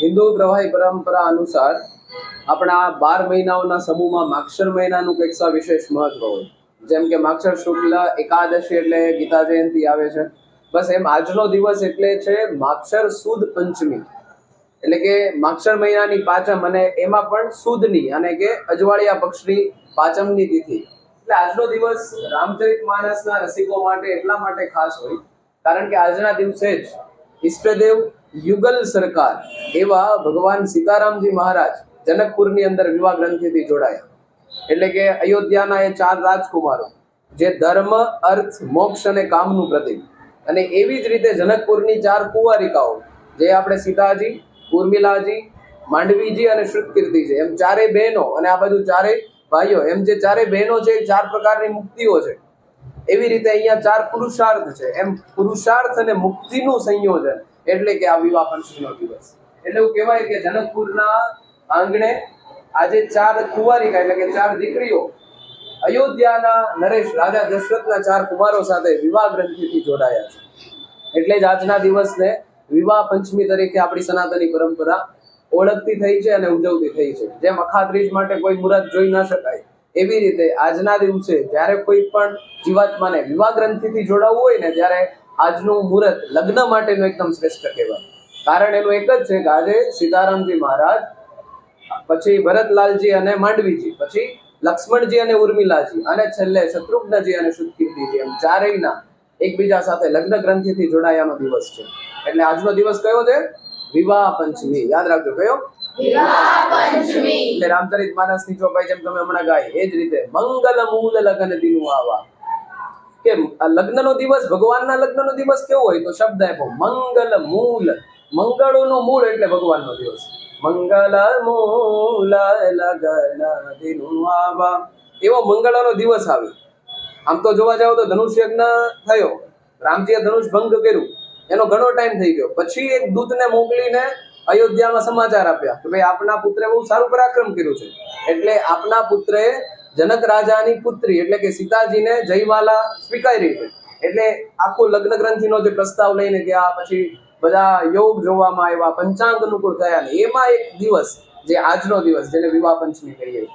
હિન્દુ પ્રવાહી પરંપરા અનુસાર આપણા બાર મહિનાઓના સમૂહમાં માક્ષર મહિનાનું કંઈક વિશેષ મહત્વ હોય. જેમ કે માક્ષર શુક્લ, એકાદશી એટલે ગીતા જયંતિ આવે છે. બસ એમ આજનો દિવસ એટલે છે માક્ષર સુદ પંચમી. એટલે કે માક્ષર મહિનાની પાંચમ અને એમાં પણ સુદની અને કે અજવાળિયા પક્ષની પાંચમની તિથિ. એટલે આજનો દિવસ રામચરિત માનસના રસિકો માટે એટલા માટે ખાસ હોય, કારણ કે આજના દિવસે જ ઈષ્ટદેવ યુગલ સરકાર એવા ભગવાન સીતારામજી મહારાજ જનકપુરની અંદર વિવાહ ગ્રંથિથી જોડાયા. એટલે કે અયોધ્યાના એ ચાર રાજકુમારો, જે ધર્મ, અર્થ, મોક્ષ અને કામનું પ્રતીક. અને એવી જ રીતે જનકપુરની ચાર કુંવારિકાઓ, જે આપણે સીતાજી, ઉર્મિલાજી, માંડવીજી અને શ્રુતકીર્તિ છે. એમ ચારેય બહેનો અને આ બધું ચારેય ભાઈઓ, એમ જે ચારેય બહેનો છે, એ ચાર પ્રકારની મુક્તિઓ છે. એવી રીતે અહીંયા ચાર પુરુષાર્થ છે. એમ પુરુષાર્થ અને મુક્તિનું સંયોજન એટલે કે આ વિવાહ પંચમીનો દિવસ. એટલે એવું કહેવાય કે જનકપુરના આંગણે આજે ચાર કુંવારિકા, એટલે કે ચાર દીકરીઓ, અયોધ્યાના નરેશ, રાજા દશરથના ચાર કુમારો સાથે વિવાહ ગ્રંથિથી જોડાયા છે. એટલે જ આજના દિવસને વિવાહ પંચમી તરીકે આપણી સનાતની પરંપરા ઓળખતી થઈ છે અને ઉજવતી થઈ છે. જેમ અખાત્રીજ માટે કોઈ મુહૂર્ત જોઈ ન શકાય, એવી રીતે આજના દિવસે જ્યારે કોઈ પણ જીવાત્માને વિવાહ ગ્રંથિથી જોડાવવું હોય ને, ત્યારે આજનું મુહૂર્ત લગ્ન માટેનું એકદમ શ્રેષ્ઠ કહેવાય. કારણ એનું એક જ છે કે આજે સીતારામજી મહારાજ પછી ભરતલાલજી અને માંડવીજી પછી લક્ષ્મણજી અને ઉર્મિલાજી અને છેલ્લે શત્રુઘ્નજી અને શુદ્ધકીર્તિજી એમ ચારેયના એકબીજા સાથે લગ્ન ગ્રંથિથી જોડાયાનો દિવસ છે. એટલે આજનો દિવસ કયો છે? વિવાહ પંચમી. યાદ રાખજો કયો? એટલે રામચરિત માનસની ચોપાઈ જેમ તમે હમણાં ગાય એ જ રીતે મંગલ મૂલ લગ્ન દિનું આવા. કે લગ્નનો દિવસ ભગવાનના લગ્નનો દિવસ કેવો હોય તો શબ્દ આપ્યો મંગલ મૂલ. મંગળોનું મૂળ એટલે ભગવાનનો દિવસ. મંગલ મૂલ લગન દિનું આવા એવો મંગળનો દિવસ આવે. આમ તો જોવા જાવ તો ધનુષ યજ્ઞ થયો. રામજીએ ધનુષ ભંગ કર્યું. એનો ઘણો ટાઈમ થઈ ગયો. પછી એક દૂતને મોકલીને અયોધ્યામાં સમાચાર આપ્યા કે ભાઈ આપના પુત્રે બહુ સારું પરાક્રમ કર્યું છે. એટલે આપના પુત્રે જનક રાજાની પુત્રી એટલે કે સીતાજીને જયમાલા સ્વીકારી છે. એટલે આખું લગ્ન ગ્રંથિનો જે પ્રસ્તાવ લઈને ગયા, પછી બધા યોગ જોવામાં આવ્યા, પંચાંગ અનુકૂળ થયા એમાં એક દિવસ જે આજનો દિવસ જેને વિવાહ પંચમી કહીએ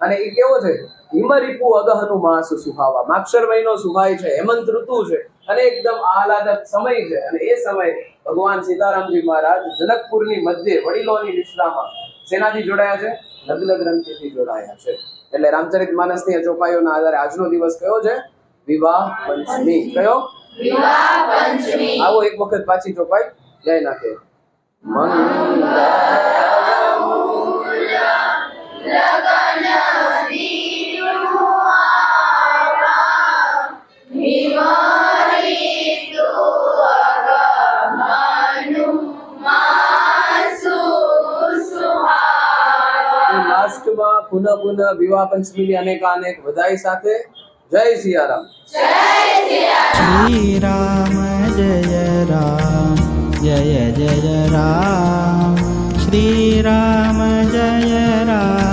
અને એ કેવો છે? હિમરીપુ અગહનું માસ સુહાવા. માક્ષર મહિનો સુહાય છે, હેમંત ઋતુ છે, અને એકદમ આહલાદક સમય છે. અને એ સમયે ભગવાન સીતારામજી મહારાજ જનકપુરની મધ્યે વડીલોની નિશ્રામાં સેનાથી જોડાયા છે, લગ્ન ગ્રંથિથી જોડાયા છે. એટલે રામચરિત માનસની ચોપાઈઓના આધારે આજનો દિવસ કયો છે? વિવાહ પંચમી. કયો? આવો એક વખત પાછી ચોપાઈ જય નાખે પુનઃ પુનઃ વિવાહ પંચમીની અનેક અનેક વધાઈ સાથે જય સિયારામ. શ્રી રામ જય રામ જય જય રામ. શ્રી રામ જય રામ.